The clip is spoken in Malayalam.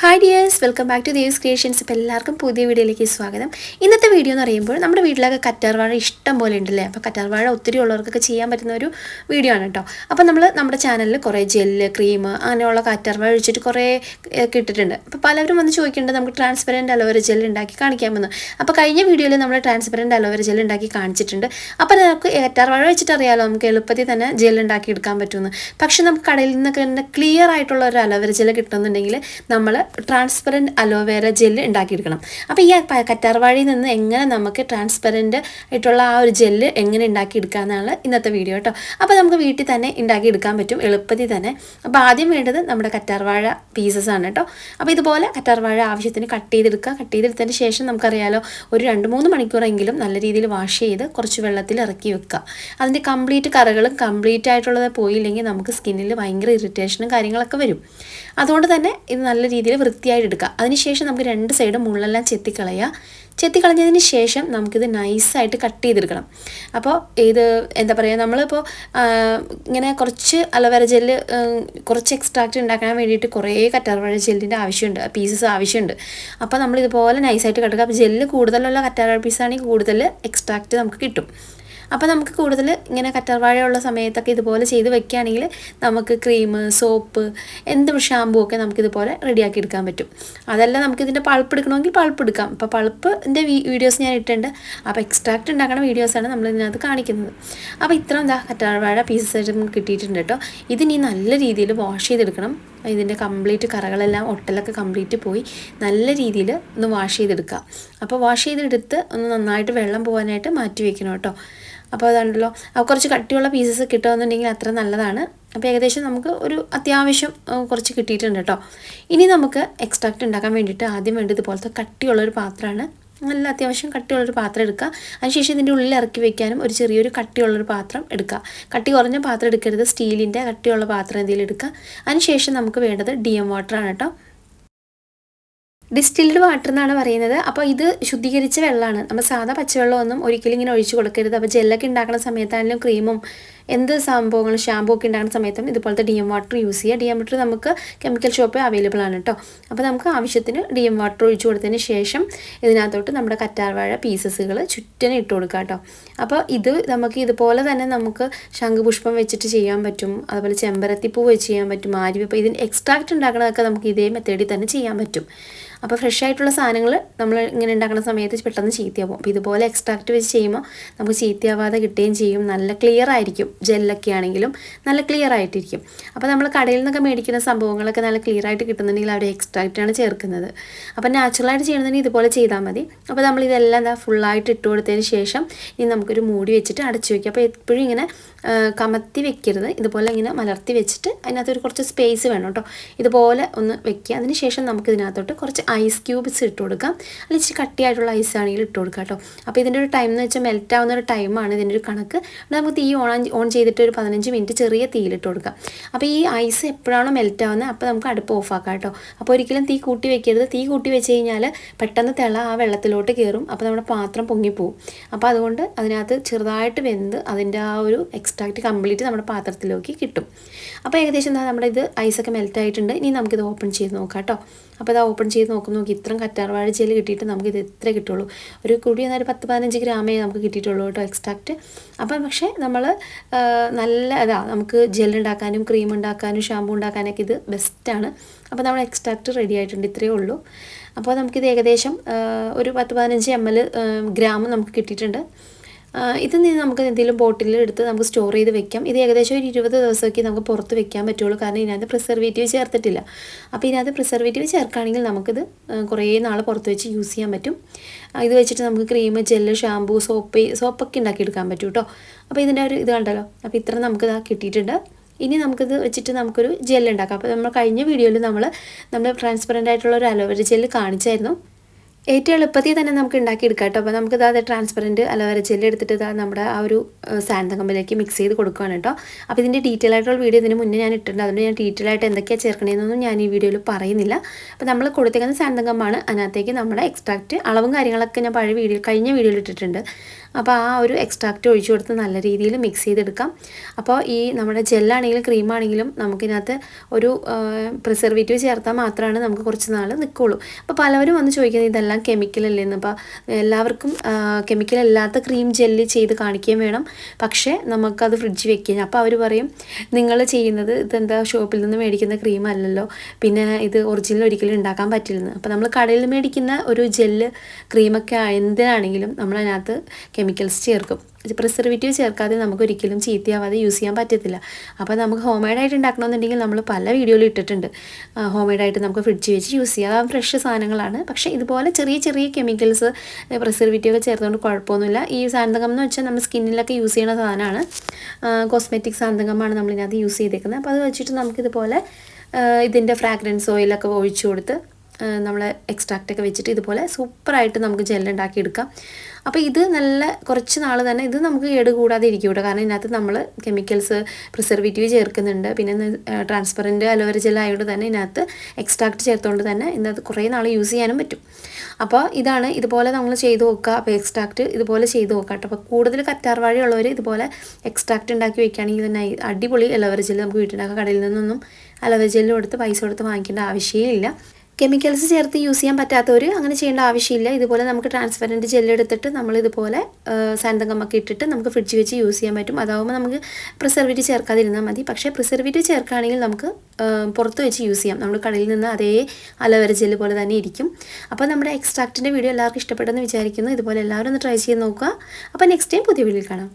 Hi dears welcome back to Dev's creations ഇപ്പോൾ എല്ലാവർക്കും പുതിയ വീഡിയോയിലേക്ക് സ്വാഗതം. ഇന്നത്തെ വീഡിയോ എന്ന് പറയുമ്പോൾ നമ്മുടെ വീട്ടിലൊക്കെ കറ്റാർവാഴ ഇഷ്ടം പോലെ ഉണ്ടല്ലേ? അപ്പോൾ കറ്റാർവാഴ ഒത്തിരി ഉള്ളവർക്കൊക്കെ ചെയ്യാൻ പറ്റുന്ന ഒരു വീഡിയോ ആണ് കേട്ടോ. അപ്പോൾ നമ്മൾ നമ്മുടെ ചാനലിൽ കുറേ ജെല്ല് ക്രീം അങ്ങനെയുള്ള കറ്റാർവാഴ ഒഴിച്ചിട്ട് കുറേ കിട്ടിയിട്ടുണ്ട് അപ്പോൾ പലരും വന്ന് ചോദിക്കേണ്ടത് നമുക്ക് ട്രാൻസ്പെറന്റ് അലോവേര ജെൽ ഉണ്ടാക്കി കാണിക്കാമെന്ന് അപ്പോൾ കഴിഞ്ഞ വീഡിയോയിൽ നമ്മൾ ട്രാൻസ്പെറന്റ് അലോവേര ജെൽ ഉണ്ടാക്കി കാണിച്ചിട്ടുണ്ട്. അപ്പോൾ നമുക്ക് കറ്റാർവാഴ വെച്ചിട്ട് അറിയാമല്ലോ നമുക്ക് എളുപ്പത്തിൽ തന്നെ ജെൽ ഉണ്ടാക്കി എടുക്കാൻ പറ്റുമെന്ന്. പക്ഷേ നമുക്ക് കടയിൽ നിന്നൊക്കെ ക്ലിയർ ആയിട്ടുള്ള ഒരു അലോവേര ജെൽ കിട്ടുന്നുണ്ടെങ്കിൽ നമ്മൾ ട്രാൻസ്പെറന്റ് അലോവേര ജെല്ല് ഉണ്ടാക്കിയെടുക്കണം. അപ്പോൾ ഈ കറ്റാർവാഴിയിൽ നിന്ന് എങ്ങനെ നമുക്ക് ട്രാൻസ്പെറന്റ് ആയിട്ടുള്ള ആ ഒരു ജെല്ല് എങ്ങനെ ഉണ്ടാക്കിയെടുക്കുക എന്നാണ് ഇന്നത്തെ വീഡിയോ കേട്ടോ അപ്പോൾ നമുക്ക് വീട്ടിൽ തന്നെ ഉണ്ടാക്കിയെടുക്കാൻ പറ്റും എളുപ്പത്തിൽ തന്നെ. അപ്പോൾ ആദ്യം വേണ്ടത് നമ്മുടെ കറ്റാർവാഴ പീസസ് ആണ് കേട്ടോ അപ്പോൾ ഇതുപോലെ കറ്റാർവാഴ ആവശ്യത്തിന് കട്ട് ചെയ്തെടുക്കുക. കട്ട് ചെയ്തെടുത്തതിന് ശേഷം നമുക്കറിയാലോ ഒരു രണ്ട് മൂന്ന് മണിക്കൂറെങ്കിലും നല്ല രീതിയിൽ വാഷ് ചെയ്ത് കുറച്ച് വെള്ളത്തിൽ ഇറക്കി വെക്കുക. അതിന്റെ കംപ്ലീറ്റ് കറകളും കംപ്ലീറ്റ് ആയിട്ടുള്ളത് പോയില്ലെങ്കിൽ നമുക്ക് സ്കിന്നിൽ ഭയങ്കര ഇറിറ്റേഷനും കാര്യങ്ങളൊക്കെ വരും. അതുകൊണ്ട് തന്നെ ഇത് നല്ല രീതിയിൽ വൃത്തിയായിട്ട് എടുക്കുക. അതിനുശേഷം നമുക്ക് രണ്ട് സൈഡും മുള്ളെല്ലാം ചെത്തിക്കളയുക. ചെത്തിക്കളഞ്ഞതിന് ശേഷം നമുക്കിത് നൈസായിട്ട് കട്ട് ചെയ്തെടുക്കണം. അപ്പോൾ ഇത് എന്താ പറയുക നമ്മളിപ്പോൾ ഇങ്ങനെ കുറച്ച് അലവര ജെല്ല് കുറച്ച് എക്സ്ട്രാക്റ്റ് ഉണ്ടാക്കാൻ വേണ്ടിയിട്ട് കുറേ കറ്റാർവാഴ ജെല്ലിന്റെ ആവശ്യമുണ്ട് പീസസ് ആവശ്യമുണ്ട്. അപ്പോൾ നമ്മളിതുപോലെ നൈസായിട്ട് കട്ടുക അപ്പോൾ ജെല്ല് കൂടുതലുള്ള കറ്റാർവാഴ പീസാണെങ്കിൽ കൂടുതൽ എക്സ്ട്രാക്റ്റ് നമുക്ക് കിട്ടും. അപ്പോൾ നമുക്ക് കൂടുതൽ ഇങ്ങനെ കറ്റാർവാഴയുള്ള സമയത്തൊക്കെ ഇതുപോലെ ചെയ്ത് വെക്കുകയാണെങ്കിൽ നമുക്ക് ക്രീം സോപ്പ് എന്ത് ഷാമ്പൂ ഒക്കെ നമുക്കിതുപോലെ റെഡിയാക്കി എടുക്കാൻ പറ്റും. അതല്ല നമുക്കിതിന്റെ പൾപ്പ് എടുക്കണമെങ്കിൽ പൾപ്പ് എടുക്കാം. അപ്പോൾ പൾപ്പിന്റെ വീഡിയോസ് ഞാൻ ഇട്ടിട്ടുണ്ട്. അപ്പോൾ എക്സ്ട്രാക്റ്റ് ഉണ്ടാക്കുന്ന വീഡിയോസാണ് നമ്മൾ ഇതിനകത്ത് കാണിക്കുന്നത്. അപ്പോൾ ഇത്ര എന്താ കറ്റാർവാഴ പീസസ് കിട്ടിയിട്ടുണ്ട് കേട്ടോ. ഇതിനി നല്ല രീതിയിൽ വാഷ് ചെയ്തെടുക്കണം. ഇതിന്റെ കംപ്ലീറ്റ് കറകളെല്ലാം ഒട്ടലൊക്കെ കംപ്ലീറ്റ് പോയി. നല്ല രീതിയിൽ ഒന്ന് വാഷ് ചെയ്തെടുക്കുക അപ്പോൾ വാഷ് ചെയ്തെടുത്ത് ഒന്ന് നന്നായിട്ട് വെള്ളം പോകാനായിട്ട് മാറ്റി വയ്ക്കണം കേട്ടോ. അപ്പോൾ അതുണ്ടല്ലോ. അപ്പോൾ കുറച്ച് കട്ടിയുള്ള പീസസ് കിട്ടുമെന്നുണ്ടെങ്കിൽ അത്ര നല്ലതാണ്. അപ്പോൾ ഏകദേശം നമുക്ക് ഒരു അത്യാവശ്യം കുറച്ച് കിട്ടിയിട്ടുണ്ട് കേട്ടോ. ഇനി നമുക്ക് എക്സ്ട്രാക്റ്റ് ഉണ്ടാക്കാൻ വേണ്ടിയിട്ട് ആദ്യം വേണ്ടത് ഇതുപോലത്തെ കട്ടിയുള്ളൊരു പാത്രമാണ്. നല്ല അത്യാവശ്യം കട്ടിയുള്ളൊരു പാത്രം എടുക്കുക. അതിനുശേഷം ഇതിന്റെ ഉള്ളിൽ ഇറക്കി വെക്കാനും ഒരു ചെറിയൊരു കട്ടിയുള്ളൊരു പാത്രം എടുക്കുക. കട്ടി കുറഞ്ഞ പാത്രം എടുക്കരുത്. സ്റ്റീലിന്റെ കട്ടിയുള്ള പാത്രം എന്തെങ്കിലും എടുക്കുക. അതിനുശേഷം നമുക്ക് വേണ്ടത് ഡി എം വാട്ടറാണ് കേട്ടോ. ഡിസ്റ്റിൽഡ് വാട്ടർ എന്നാണ് പറയുന്നത്. അപ്പോൾ ഇത് ശുദ്ധീകരിച്ച വെള്ളമാണ്. നമ്മൾ സാധാ പച്ചവെള്ളമൊന്നും ഒരിക്കലും ഇങ്ങനെ ഒഴിച്ചു കൊടുക്കരുത്. അപ്പോൾ ജെല്ലൊക്കെ ഉണ്ടാക്കുന്ന സമയത്താണെങ്കിലും ക്രീമും എന്ത് സംഭവങ്ങൾ ഷാമ്പൂ ഒക്കെ ഉണ്ടാകുന്ന സമയത്തും ഇതുപോലത്തെ ഡി എം വാട്ടർ യൂസ് ചെയ്യുക. ഡി എം വാട്ടർ നമുക്ക് കെമിക്കൽ ഷോപ്പ് അവൈലബിൾ ആണ് കേട്ടോ അപ്പോൾ നമുക്ക് ആവശ്യത്തിന് ഡി എം വാട്ടർ ഒഴിച്ചു കൊടുത്തതിന് ശേഷം ഇതിനകത്തോട്ട് നമ്മുടെ കറ്റാർവാഴ പീസസുകൾ ചുറ്റിനെ ഇട്ട് കൊടുക്കുക കേട്ടോ അപ്പോൾ ഇത് നമുക്ക് ഇതുപോലെ തന്നെ നമുക്ക് ശംഖുപുഷ്പം വെച്ചിട്ട് ചെയ്യാൻ പറ്റും. അതുപോലെ ചെമ്പരത്തിപ്പൂ വെച്ച് ചെയ്യാൻ പറ്റും. ആര്യവപ്പ് ഇതിന് എക്സ്ട്രാക്റ്റ് ഉണ്ടാക്കണതൊക്കെ നമുക്ക് ഇതേ മെത്തേഡിൽ തന്നെ ചെയ്യാൻ പറ്റും. അപ്പോൾ ഫ്രഷ് ആയിട്ടുള്ള സാധനങ്ങൾ നമ്മൾ ഇങ്ങനെ ഉണ്ടാക്കുന്ന സമയത്ത് പെട്ടെന്ന് ചീത്തയാവും. അപ്പോൾ ഇതുപോലെ എക്സ്ട്രാക്റ്റ് വെച്ച് ചെയ്യുമ്പോൾ നമുക്ക് ചീത്തയാവാതെ കിട്ടുകയും ചെയ്യും. നല്ല ക്ലിയർ ആയിരിക്കും. ജെല്ലൊക്കെ ആണെങ്കിലും നല്ല ക്ലിയർ ആയിട്ടിരിക്കും. അപ്പോൾ നമ്മൾ കടയിൽ നിന്നൊക്കെ മേടിക്കുന്ന സംഭവങ്ങളൊക്കെ നല്ല ക്ലിയർ ആയിട്ട് കിട്ടുന്നുണ്ടെങ്കിൽ അവർ എക്സ്ട്രാക്റ്റ് ആണ് ചേർക്കുന്നത്. അപ്പോൾ നാച്ചുറലായിട്ട് ചെയ്യണമെന്നുണ്ടെങ്കിൽ ഇതുപോലെ ചെയ്താൽ മതി. അപ്പോൾ നമ്മൾ ഇതെല്ലാം എന്താ ഫുള്ളായിട്ട് ഇട്ട് കൊടുത്തതിന് ശേഷം ഇനി നമുക്കൊരു മൂടി വെച്ചിട്ട് അടച്ചു വയ്ക്കുക അപ്പോൾ എപ്പോഴും ഇങ്ങനെ കമത്തി വെക്കരുത്. ഇതുപോലെ ഇങ്ങനെ മലർത്തി വെച്ചിട്ട് അതിനകത്തൊരു കുറച്ച് സ്പേസ് വേണം കേട്ടോ. ഇതുപോലെ ഒന്ന് വെക്കുക. അതിന് ശേഷം നമുക്ക് ഇതിനകത്തോട്ട് കുറച്ച് ഐസ് ക്യൂബ്സ് ഇട്ട് കൊടുക്കാം. അല്ലെങ്കിൽ ഇച്ചിരി കട്ടിയായിട്ടുള്ള ഐസ് ആണെങ്കിൽ ഇട്ട് കൊടുക്കാം കേട്ടോ. അപ്പോൾ ഇതിന്റെ ഒരു ടൈം എന്ന് വെച്ചാൽ മെൽറ്റ് ആവുന്ന ഒരു ടൈമാണ് ഇതിന്റെ ഒരു കണക്ക്. നമുക്ക് തീ ഓൺ ഓൺ ചെയ്തിട്ട് ഒരു പതിനഞ്ച് മിനിറ്റ് ചെറിയ തീയിലിട്ട് കൊടുക്കുക. അപ്പോൾ ഈ ഐസ് എപ്പോഴാണോ മെൽറ്റ് ആവുന്നത് അപ്പോൾ നമുക്ക് അടുപ്പ് ഓഫാക്കാം കേട്ടോ. അപ്പോൾ ഒരിക്കലും തീ കൂട്ടി വെക്കരുത്. തീ കൂട്ടി വെച്ച് കഴിഞ്ഞാൽ പെട്ടെന്ന് തിള ആ വെള്ളത്തിലോട്ട് കയറും അപ്പോൾ നമ്മുടെ പാത്രം പൊങ്ങിപ്പോവും. അപ്പോൾ അതുകൊണ്ട് അതിനകത്ത് ചെറുതായിട്ട് വെന്ത് അതിന്റെ ആ ഒരു എക്സ്ട്രാക്റ്റ് കംപ്ലീറ്റ് നമ്മുടെ പാത്രത്തിലേക്ക് കിട്ടും. അപ്പോൾ ഏകദേശം എന്താ നമ്മുടെ ഇത് ഐസൊക്കെ മെൽറ്റ് ആയിട്ടുണ്ട്. ഇനി നമുക്കിത് ഓപ്പൺ ചെയ്ത് നോക്കാം കേട്ടോ. അപ്പോൾ ഇത് ഓപ്പൺ ചെയ്ത് നോക്കും നോക്കി ഇത്രയും കറ്റാർവാഴ ചെൽ കിട്ടിയിട്ട് നമുക്കിത് ഇത്ര കിട്ടുള്ളൂ. ഒരു കുടി എന്നാൽ ഒരു പത്ത് പതിനഞ്ച് ഗ്രാമേ നമുക്ക് കിട്ടിയിട്ടുള്ളൂ കേട്ടോ എക്സ്ട്രാക്റ്റ് അപ്പം പക്ഷേ നമ്മൾ നല്ല അതാ നമുക്ക് ജെൽ ഉണ്ടാക്കാനും ക്രീം ഉണ്ടാക്കാനും ഷാമ്പൂ ഉണ്ടാക്കാനൊക്കെ ഇത് ബെസ്റ്റാണ് അപ്പോൾ നമ്മൾ എക്സ്ട്രാക്റ്റ് റെഡി ആയിട്ടുണ്ട് ഇത്രയേ ഉള്ളൂ. അപ്പോൾ നമുക്കിത് ഏകദേശം ഒരു പത്ത് പതിനഞ്ച് എം എൽ ഗ്രാം നമുക്ക് കിട്ടിയിട്ടുണ്ട്. ഇത് നമുക്ക് എന്തെങ്കിലും ബോട്ടിലിൽ എടുത്ത് നമുക്ക് സ്റ്റോർ ചെയ്ത് വെക്കാം. ഇത് ഏകദേശം ഒരു ഇരുപത് ദിവസമൊക്കെ നമുക്ക് പുറത്ത് വെക്കാൻ പറ്റുള്ളൂ. കാരണം ഇതിനകത്ത് പ്രിസർവേറ്റീവ് ചേർത്തിട്ടില്ല. അപ്പോൾ ഇതിനകത്ത് പ്രിസർവേറ്റീവ് ചേർക്കുകയാണെങ്കിൽ നമുക്കിത് കുറേ നാൾ പുറത്ത് വെച്ച് യൂസ് ചെയ്യാൻ പറ്റും. ഇത് വെച്ചിട്ട് നമുക്ക് ക്രീം ജെല്ല് ഷാമ്പൂ സോപ്പ് സോപ്പൊക്കെ ഉണ്ടാക്കിയെടുക്കാൻ പറ്റും കേട്ടോ അപ്പോൾ ഇതിന്റെ ഒരു ഇത് കണ്ടല്ലോ. അപ്പോൾ ഇത്ര നമുക്കിത് കിട്ടിയിട്ടുണ്ട്. ഇനി നമുക്കിത് വെച്ചിട്ട് നമുക്കൊരു ജെല്ലുണ്ടാക്കാം അപ്പോൾ നമ്മൾ കഴിഞ്ഞ വീഡിയോയിൽ നമ്മൾ നമ്മൾ ട്രാൻസ്പെറന്റ് ആയിട്ടുള്ള ഒരു അലോവേര ജെല്ല് കാണിച്ചായിരുന്നു. ഏറ്റവും എളുപ്പത്തിൽ തന്നെ നമുക്ക് ഉണ്ടാക്കിയെടുക്കാം കേട്ടോ. അപ്പോൾ നമുക്ക് ഇതാ ട്രാൻസ്പെറന്റ് അലോവേര ജെല്ല് എടുത്തിട്ട് ഇതാ നമ്മുടെ ആ ഒരു സാൻഡ് കമ്പിലേക്ക് മിക്സ് ചെയ്ത് കൊടുക്കുകയാണ് കേട്ടോ. അപ്പോൾ ഇതിന്റെ ഡീറ്റെയിൽ ആയിട്ടുള്ള വീഡിയോ ഇതിന് മുന്നേ ഞാൻ ഇട്ടിട്ടുണ്ട്. അതുകൊണ്ട് ഞാൻ ഡീറ്റെയിൽ ആയിട്ട് എന്തൊക്കെയാണ് ചേർക്കണേന്നൊന്നും ഞാൻ ഈ വീഡിയോയിൽ പറയുന്നില്ല. അപ്പോൾ നമ്മൾ കൊടുത്തേക്കുന്ന സാൻഡ് കമ്പാണ്. അതിനകത്തേക്ക് നമ്മുടെ എക്സ്ട്രാക്റ്റ് അളവും കാര്യങ്ങളൊക്കെ ഞാൻ പഴയ വീഡിയോ കഴിഞ്ഞ വീഡിയോയിൽ ഇട്ടിട്ടുണ്ട്. അപ്പോൾ ആ ഒരു എക്സ്ട്രാക്റ്റ് ഒഴിച്ചു കൊടുത്ത് നല്ല രീതിയിൽ മിക്സ് ചെയ്തെടുക്കാം. അപ്പോൾ ഈ നമ്മുടെ ജെല്ലാണെങ്കിലും ക്രീമാണെങ്കിലും നമുക്കിതിനകത്ത് ഒരു പ്രിസർവേറ്റീവ് ചേർത്താൽ മാത്രമാണ് നമുക്ക് കുറച്ച് നാൾ നിൽക്കുള്ളൂ. അപ്പോൾ പലവരും വന്ന് ചോദിക്കുന്നത് ഇതെല്ലാം കെമിക്കൽ അല്ലേന്ന് അപ്പോൾ എല്ലാവർക്കും കെമിക്കൽ അല്ലാത്ത ക്രീം ജെല്ല് ചെയ്ത് കാണിക്കുകയും വേണം. പക്ഷേ നമുക്കത് ഫ്രിഡ്ജ് വെക്കുക അപ്പോൾ അവർ പറയും നിങ്ങൾ ചെയ്യുന്നത് ഇതെന്താ ഷോപ്പിൽ നിന്ന് മേടിക്കുന്ന ക്രീം അല്ലല്ലോ. പിന്നെ ഇത് ഒറിജിനൽ ഒരിക്കലും ഉണ്ടാക്കാൻ പറ്റില്ലെന്ന്. അപ്പോൾ നമ്മൾ കടയിൽ മേടിക്കുന്ന ഒരു ജെല്ല് ക്രീമൊക്കെ എന്തിനാണെങ്കിലും നമ്മളതിനകത്ത് കെമിക്കൽസ് ചേർക്കും. പ്രിസർവേറ്റീവ് ചേർക്കാതെ നമുക്ക് ഒരിക്കലും ചീത്തയാവാതെ യൂസ് ചെയ്യാൻ പറ്റത്തില്ല. അപ്പോൾ നമുക്ക് ഹോം മെയ്ഡായിട്ട് ഉണ്ടാക്കണമെന്നുണ്ടെങ്കിൽ നമ്മൾ പല വീഡിയോയിൽ ഇട്ടിട്ടുണ്ട്. ഹോം മെയ്ഡായിട്ട് നമുക്ക് ഫ്രിഡ്ജ് വെച്ച് യൂസ് ചെയ്യാം. ഫ്രഷ് സാധനങ്ങളാണ്. പക്ഷേ ഇതുപോലെ ചെറിയ ചെറിയ കെമിക്കൽസ് പ്രിസർവേറ്റീവ് ഒക്കെ ചേർത്തുകൊണ്ട് കുഴപ്പമൊന്നുമില്ല. ഈ സാന്തകം എന്ന് വെച്ചാൽ നമ്മൾ സ്കിന്നിലൊക്കെ യൂസ് ചെയ്യുന്ന സാധനമാണ്. കോസ്മെറ്റിക് സാന്തകമാണ് നമ്മളിതിനകത്ത് യൂസ് ചെയ്തേക്കുന്നത്. അപ്പോൾ അത് വെച്ചിട്ട് നമുക്കിതുപോലെ ഇതിന്റെ ഫ്രാഗ്രൻസ് ഓയിലൊക്കെ ഒഴിച്ചു കൊടുത്ത് നമ്മൾ എക്സ്ട്രാക്റ്റ് ഒക്കെ വെച്ചിട്ട് ഇതുപോലെ സൂപ്പറായിട്ട് നമുക്ക് ജെല്ലുണ്ടാക്കി എടുക്കാം. അപ്പോൾ ഇത് നല്ല കുറച്ച് നാൾ തന്നെ ഇത് നമുക്ക് കേട് കൂടാതെ ഇരിക്കും കേട്ടോ. കാരണം ഇതിനകത്ത് നമ്മൾ കെമിക്കൽസ് പ്രിസർവേറ്റീവ് ചേർക്കുന്നുണ്ട്. പിന്നെ ട്രാൻസ്പെറന്റ് അലോവേര ജെൽ ആയതുകൊണ്ട് തന്നെ ഇതിനകത്ത് എക്സ്ട്രാക്റ്റ് ചേർത്തുകൊണ്ട് തന്നെ ഇതിനകത്ത് കുറേ നാൾ യൂസ് ചെയ്യാനും പറ്റും. അപ്പോൾ ഇതാണ് ഇതുപോലെ നമ്മൾ ചെയ്ത് നോക്കുക. അപ്പോൾ എക്സ്ട്രാക്റ്റ് ഇതുപോലെ ചെയ്ത് നോക്കുക കേട്ടോ. അപ്പോൾ കൂടുതൽ കറ്റാർ ഉള്ളവർ ഇതുപോലെ എക്സ്ട്രാക്റ്റ് ഉണ്ടാക്കി വെക്കുകയാണെങ്കിൽ തന്നെ അടിപൊളി അലോവേര ജെൽ നമുക്ക് വീട്ടിലുണ്ടാക്കാം കടയിൽ നിന്നൊന്നും അലോവേര ജെല്ലും എടുത്ത് പൈസ കൊടുത്ത് വാങ്ങിക്കേണ്ട ആവശ്യമില്ല കെമിക്കൽസ് ചേർത്ത് യൂസ് ചെയ്യാൻ പറ്റാത്തവർ അങ്ങനെ ചെയ്യേണ്ട ആവശ്യമില്ല. ഇതുപോലെ നമുക്ക് ട്രാൻസ്പെറന്റ് ജെല്ലെടുത്തിട്ട് നമ്മളിതുപോലെ സാന്തകമൊക്കെ ഇട്ടിട്ട് നമുക്ക് ഫ്രിഡ്ജ് വെച്ച് യൂസ് ചെയ്യാൻ പറ്റും. അതാവുമ്പോൾ നമുക്ക് പ്രിസർവേറ്റീവ് ചേർക്കാതിരുന്നാൽ മതി. പക്ഷേ പ്രിസർവേറ്റീവ് ചേർക്കുകയാണെങ്കിൽ നമുക്ക് പുറത്ത് വെച്ച് യൂസ് ചെയ്യാം. നമ്മൾ കടയിൽ നിന്ന് അതേ അലവര ജെല്ല് പോലെ തന്നെ ഇരിക്കും. അപ്പോൾ നമ്മുടെ എക്സ്ട്രാക്റ്റിന്റെ വീഡിയോ എല്ലാവർക്കും ഇഷ്ടപ്പെട്ടെന്ന് വിചാരിക്കുന്നു. ഇതുപോലെ എല്ലാവരും ഒന്ന് ട്രൈ ചെയ്ത് നോക്കുക. അപ്പോൾ നെക്സ്റ്റ് ടൈം പുതിയ വീഡിയോയിൽ കാണാം.